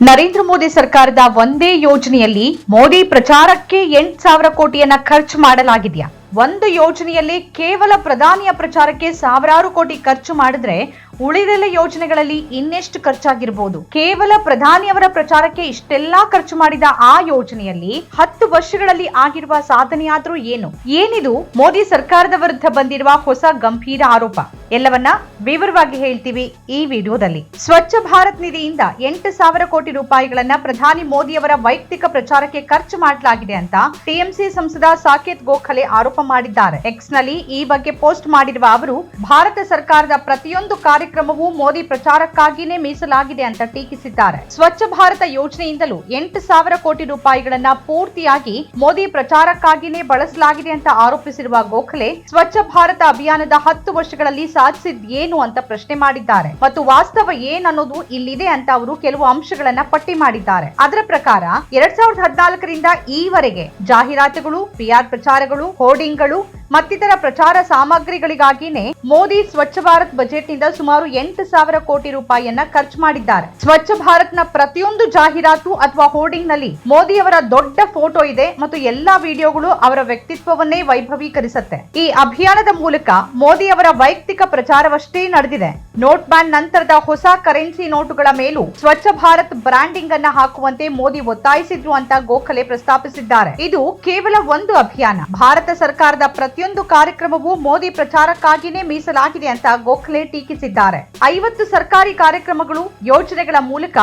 ನರೇಂದ್ರ ಮೋದಿ ಸರ್ಕಾರದ ಒಂದೇ ಯೋಜನೆಯಲ್ಲಿ ಮೋದಿ ಪ್ರಚಾರಕ್ಕೆ ಎಂಟ್ ಸಾವಿರ ಕೋಟಿಯನ್ನ ಖರ್ಚು ಮಾಡಲಾಗಿದೆಯಾ? ಒಂದು ಯೋಜನೆಯಲ್ಲಿ ಕೇವಲ ಪ್ರಧಾನಿಯ ಪ್ರಚಾರಕ್ಕೆ ಸಾವಿರಾರು ಕೋಟಿ ಖರ್ಚು ಮಾಡಿದ್ರೆ ಉಳಿದೆಲ್ಲ ಯೋಜನೆಗಳಲ್ಲಿ ಇನ್ನೆಷ್ಟು ಖರ್ಚಾಗಿರಬಹುದು ಕೇವಲ ಪ್ರಧಾನಿಯವರ ಪ್ರಚಾರಕ್ಕೆ ಇಷ್ಟೆಲ್ಲಾ ಖರ್ಚು ಮಾಡಿದ ಆ ಯೋಜನೆಯಲ್ಲಿ ಹತ್ತು ವರ್ಷಗಳಲ್ಲಿ ಆಗಿರುವ ಸಾಧನೆಯಾದ್ರೂ ಏನು? ಏನಿದು? ಮೋದಿ ಸರ್ಕಾರದ ವಿರುದ್ಧ ಬಂದಿರುವ ಹೊಸ ಗಂಭೀರ ಆರೋಪ. ಎಲ್ಲವನ್ನ ವಿವರವಾಗಿ ಹೇಳ್ತೀವಿ ಈ ವಿಡಿಯೋದಲ್ಲಿ. ಸ್ವಚ್ಛ ಭಾರತ್ ನಿಧಿಯಿಂದ ಎಂಟು ಸಾವಿರ ಕೋಟಿ ರೂಪಾಯಿಗಳನ್ನ ಪ್ರಧಾನಿ ಮೋದಿಯವರ ವೈಯಕ್ತಿಕ ಪ್ರಚಾರಕ್ಕೆ ಖರ್ಚು ಮಾಡಲಾಗಿದೆ ಅಂತ ಟಿಎಂಸಿ ಸಂಸದ ಸಾಕೇತ್ ಗೋಖಲೆ ಆರೋಪ ಮಾಡಿದ್ದಾರೆ. ಎಕ್ಸ್ನಲ್ಲಿ ಈ ಬಗ್ಗೆ ಪೋಸ್ಟ್ ಮಾಡಿರುವ ಅವರು, ಭಾರತ ಸರ್ಕಾರದ ಪ್ರತಿಯೊಂದು ಕಾರ್ಯಕ್ರಮವೂ ಮೋದಿ ಪ್ರಚಾರಕ್ಕಾಗಿಯೇ ಮೀಸಲಾಗಿದೆ ಅಂತ ಟೀಕಿಸಿದ್ದಾರೆ. ಸ್ವಚ್ಛ ಭಾರತ ಯೋಜನೆಯಿಂದಲೂ ಎಂಟು ಸಾವಿರ ಕೋಟಿ ರೂಪಾಯಿಗಳನ್ನ ಪೂರ್ತಿಯಾಗಿ ಮೋದಿ ಪ್ರಚಾರಕ್ಕಾಗಿಯೇ ಬಳಸಲಾಗಿದೆ ಅಂತ ಆರೋಪಿಸಿರುವ ಗೋಖಲೆ, ಸ್ವಚ್ಛ ಭಾರತ ಅಭಿಯಾನದ ಹತ್ತು ವರ್ಷಗಳಲ್ಲಿ ಸಾಧಿಸಿದ್ ಏನು ಅಂತ ಪ್ರಶ್ನೆ ಮಾಡಿದ್ದಾರೆ. ಮತ್ತು ವಾಸ್ತವ ಏನನ್ನೋದು ಇಲ್ಲಿದೆ ಅಂತ ಅವರು ಕೆಲವು ಅಂಶಗಳನ್ನ ಪಟ್ಟಿ ಮಾಡಿದ್ದಾರೆ. ಅದರ ಪ್ರಕಾರ ಎರಡ್ ಸಾವಿರದ ಹದಿನಾಲ್ಕರಿಂದ ಈವರೆಗೆ ಜಾಹೀರಾತುಗಳು, ಪಿಆರ್ ಪ್ರಚಾರಗಳು, ಹೋರ್ಡಿಂಗ್ಗಳು ಮತ್ತಿತರ ಪ್ರಚಾರ ಸಾಮಗ್ರಿಗಳಿಗಾಗಿನೇ ಮೋದಿ ಸ್ವಚ್ಛ ಭಾರತ್ ಬಜೆಟ್ನಿಂದ ಸುಮಾರು ಎಂಟು ಸಾವಿರ ಕೋಟಿ ರೂಪಾಯಿಯನ್ನ ಖರ್ಚು ಮಾಡಿದ್ದಾರೆ. ಸ್ವಚ್ಛ ಭಾರತ್ನ ಪ್ರತಿಯೊಂದು ಜಾಹೀರಾತು ಅಥವಾ ಹೋರ್ಡಿಂಗ್ನಲ್ಲಿ ಮೋದಿಯವರ ದೊಡ್ಡ ಫೋಟೋ ಇದೆ ಮತ್ತು ಎಲ್ಲಾ ವಿಡಿಯೋಗಳು ಅವರ ವ್ಯಕ್ತಿತ್ವವನ್ನೇ ವೈಭವೀಕರಿಸುತ್ತೆ. ಈ ಅಭಿಯಾನದ ಮೂಲಕ ಮೋದಿ ಅವರ ವೈಯಕ್ತಿಕ ಪ್ರಚಾರವಷ್ಟೇ ನಡೆದಿದೆ. ನೋಟ್ ಬ್ಯಾನ್ ನಂತರದ ಹೊಸ ಕರೆನ್ಸಿ ನೋಟುಗಳ ಮೇಲೂ ಸ್ವಚ್ಛ ಭಾರತ್ ಬ್ರ್ಯಾಂಡಿಂಗ್ ಅನ್ನ ಹಾಕುವಂತೆ ಮೋದಿ ಒತ್ತಾಯಿಸಿದ್ರು ಅಂತ ಗೋಖಲೆ ಪ್ರಸ್ತಾಪಿಸಿದ್ದಾರೆ. ಇದು ಕೇವಲ ಒಂದು ಅಭಿಯಾನ. ಭಾರತ ಸರ್ಕಾರದ ಪ್ರತಿಯೊಂದು ಕಾರ್ಯಕ್ರಮವೂ ಮೋದಿ ಪ್ರಚಾರಕ್ಕಾಗಿಯೇ ಮೀಸಲಾಗಿದೆ ಅಂತ ಗೋಖಲೆ ಟೀಕಿಸಿದ್ದಾರೆ. ಐವತ್ತು ಸರ್ಕಾರಿ ಕಾರ್ಯಕ್ರಮಗಳು, ಯೋಜನೆಗಳ ಮೂಲಕ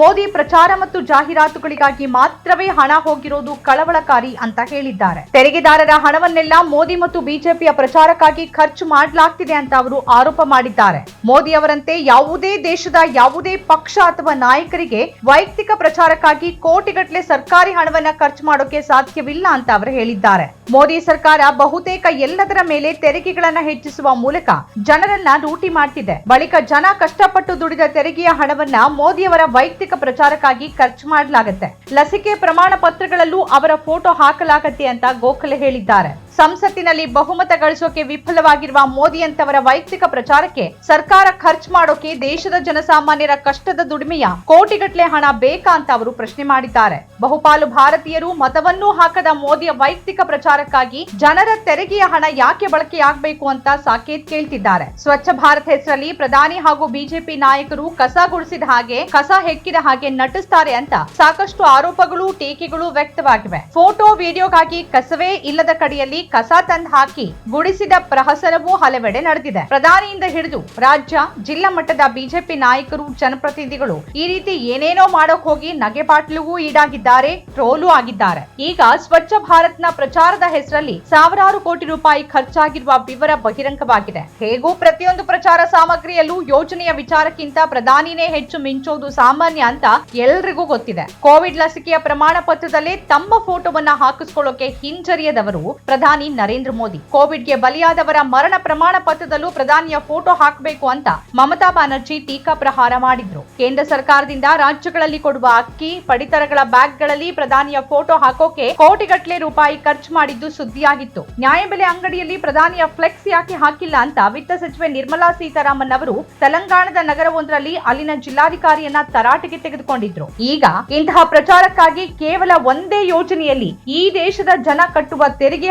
ಮೋದಿ ಪ್ರಚಾರ ಮತ್ತು ಜಾಹೀರಾತುಗಳಿಗಾಗಿ ಮಾತ್ರವೇ ಹಣ ಹೋಗಿರೋದು ಕಳವಳಕಾರಿ ಅಂತ ಹೇಳಿದ್ದಾರೆ. ತೆರಿಗೆದಾರರ ಹಣವನ್ನೆಲ್ಲ ಮೋದಿ ಮತ್ತು ಬಿಜೆಪಿಯ ಪ್ರಚಾರಕ್ಕಾಗಿ ಖರ್ಚು ಮಾಡಲಾಗ್ತಿದೆ ಅಂತ ಅವರು ಆರೋಪ ಮಾಡಿದ್ದಾರೆ. ಮೋದಿ ಅವರಂತೆ ಯಾವುದೇ ದೇಶದ ಯಾವುದೇ ಪಕ್ಷ ಅಥವಾ ನಾಯಕರಿಗೆ ವೈಯಕ್ತಿಕ ಪ್ರಚಾರಕ್ಕಾಗಿ ಕೋಟಿಗಟ್ಟಲೆ ಸರ್ಕಾರಿ ಹಣವನ್ನ ಖರ್ಚು ಮಾಡೋಕೆ ಸಾಧ್ಯವಿಲ್ಲ ಅಂತ ಅವರು ಹೇಳಿದ್ದಾರೆ. ಮೋದಿ ಸರ್ಕಾರ ಬಹುತೇಕ ಎಲ್ಲದರ ಮೇಲೆ ತೆರಿಗೆಗಳನ್ನ ಹೆಚ್ಚಿಸುವ ಮೂಲಕ ಜನರನ್ನ ಲೂಟಿ ಮಾಡ್ತಿದೆ. ಬಳಿಕ ಜನ ಕಷ್ಟಪಟ್ಟು ದುಡಿದ ತೆರಿಗೆಯ ಹಣವನ್ನ ಮೋದಿಯವರ ವೈಯಕ್ತಿಕ ಪ್ರಚಾರಕ್ಕಾಗಿ ಖರ್ಚು ಮಾಡಲಾಗುತ್ತೆ. ಲಸಿಕೆ ಪ್ರಮಾಣ ಪತ್ರಗಳಲ್ಲೂ ಅವರ ಫೋಟೋ ಹಾಕಲಾಗತ್ತೆ ಅಂತ ಗೋಖಲೆ ಹೇಳಿದ್ದಾರೆ. ಸಂಸತ್ತಿನಲ್ಲಿ ಬಹುಮತ ಗಳಿಸೋಕೆ ವಿಫಲವಾಗಿರುವ ಮೋದಿ ಅಂತವರ ವೈಯಕ್ತಿಕ ಪ್ರಚಾರಕ್ಕೆ ಸರ್ಕಾರ ಖರ್ಚು ಮಾಡೋಕೆ ದೇಶದ ಜನಸಾಮಾನ್ಯರ ಕಷ್ಟದ ದುಡಿಮೆಯ ಕೋಟಿಗಟ್ಟಲೆ ಹಣ ಬೇಕಾ ಅಂತ ಅವರು ಪ್ರಶ್ನೆ ಮಾಡಿದ್ದಾರೆ. ಬಹುಪಾಲು ಭಾರತೀಯರು ಮತವನ್ನೂ ಹಾಕದ ಮೋದಿಯ ವೈಯಕ್ತಿಕ ಪ್ರಚಾರಕ್ಕಾಗಿ ಜನರ ತೆರಿಗೆಯ ಹಣ ಯಾಕೆ ಬಳಕೆಯಾಗಬೇಕು ಅಂತ ಸಾಕೇತ್ ಕೇಳ್ತಿದ್ದಾರೆ. ಸ್ವಚ್ಛ ಭಾರತ್ ಹೆಸರಲ್ಲಿ ಪ್ರಧಾನಿ ಹಾಗೂ ಬಿಜೆಪಿ ನಾಯಕರು ಕಸ ಗುಡಿಸಿದ ಹಾಗೆ, ಕಸ ಹೆಕ್ಕಿದ ಹಾಗೆ ನಟಿಸ್ತಾರೆ ಅಂತ ಸಾಕಷ್ಟು ಆರೋಪಗಳು, ಟೀಕೆಗಳು ವ್ಯಕ್ತವಾಗಿವೆ. ಫೋಟೋ, ವಿಡಿಯೋಗಾಗಿ ಕಸವೇ ಇಲ್ಲದ ಕಡೆಯಲ್ಲಿ ಕಸ ತಂದು ಹಾಕಿ ಗುಡಿಸಿದ ಪ್ರಹಸನವೂ ಹಲವೆಡೆ ನಡೆದಿದೆ. ಪ್ರಧಾನಿಯಿಂದ ಹಿಡಿದು ರಾಜ್ಯ, ಜಿಲ್ಲಾ ಮಟ್ಟದ ಬಿಜೆಪಿ ನಾಯಕರು, ಜನಪ್ರತಿನಿಧಿಗಳು ಈ ರೀತಿ ಏನೇನೋ ಮಾಡೋಕ್ ಹೋಗಿ ನಗೆಪಾಟ್ಲಿಗೂ ಈಡಾಗಿದ್ದಾರೆ, ಟ್ರೋಲು ಆಗಿದ್ದಾರೆ. ಈಗ ಸ್ವಚ್ಛ ಭಾರತ್ನ ಪ್ರಚಾರದ ಹೆಸರಲ್ಲಿ ಸಾವಿರಾರು ಕೋಟಿ ರೂಪಾಯಿ ಖರ್ಚಾಗಿರುವ ವಿವರ ಬಹಿರಂಗವಾಗಿದೆ. ಹೇಗೂ ಪ್ರತಿಯೊಂದು ಪ್ರಚಾರ ಸಾಮಗ್ರಿಯಲ್ಲೂ ಯೋಜನೆಯ ವಿಚಾರಕ್ಕಿಂತ ಪ್ರಧಾನಿನೇ ಹೆಚ್ಚು ಮಿಂಚೋದು ಸಾಮಾನ್ಯ ಅಂತ ಎಲ್ರಿಗೂ ಗೊತ್ತಿದೆ. ಕೋವಿಡ್ ಲಸಿಕೆಯ ಪ್ರಮಾಣ ಪತ್ರದಲ್ಲಿ ತಮ್ಮ ಫೋಟೋವನ್ನ ಹಾಕಿಸ್ಕೊಳ್ಳೋಕೆ ಹಿಂಜರಿಯದವರು ಪ್ರಧಾನಿ. ನರೇಂದ್ರ ಮೋದಿ. ಕೋವಿಡ್ಗೆ ಬಲಿಯಾದವರ ಮರಣ ಪ್ರಮಾಣ ಪತ್ರದಲ್ಲೂ ಪ್ರಧಾನಿಯ ಫೋಟೋ ಹಾಕಬೇಕು ಅಂತ ಮಮತಾ ಬ್ಯಾನರ್ಜಿ ಟೀಕಾ ಪ್ರಹಾರ ಮಾಡಿದ್ರು. ಕೇಂದ್ರ ಸರ್ಕಾರದಿಂದ ರಾಜ್ಯಗಳಲ್ಲಿ ಕೊಡುವ ಅಕ್ಕಿ, ಪಡಿತರಗಳ ಬ್ಯಾಗ್ಗಳಲ್ಲಿ ಪ್ರಧಾನಿಯ ಫೋಟೋ ಹಾಕೋಕೆ ಕೋಟಿಗಟ್ಟಲೆ ರೂಪಾಯಿ ಖರ್ಚು ಮಾಡಿದ್ದು ಸುದ್ದಿಯಾಗಿತ್ತು. ನ್ಯಾಯಬೆಲೆ ಅಂಗಡಿಯಲ್ಲಿ ಪ್ರಧಾನಿಯ ಫ್ಲೆಕ್ಸ್ ಯಾಕೆ ಹಾಕಿಲ್ಲ ಅಂತ ವಿತ್ತ ಸಚಿವೆ ನಿರ್ಮಲಾ ಸೀತಾರಾಮನ್ ಅವರು ತೆಲಂಗಾಣದ ನಗರವೊಂದರಲ್ಲಿ ಅಲ್ಲಿನ ಜಿಲ್ಲಾಧಿಕಾರಿಯನ್ನ ತರಾಟೆಗೆ ತೆಗೆದುಕೊಂಡಿದ್ರು. ಈಗ ಇಂತಹ ಪ್ರಚಾರಕ್ಕಾಗಿ ಕೇವಲ ಒಂದೇ ಯೋಜನೆಯಲ್ಲಿ ಈ ದೇಶದ ಜನ ಕಟ್ಟುವ ತೆರಿಗೆ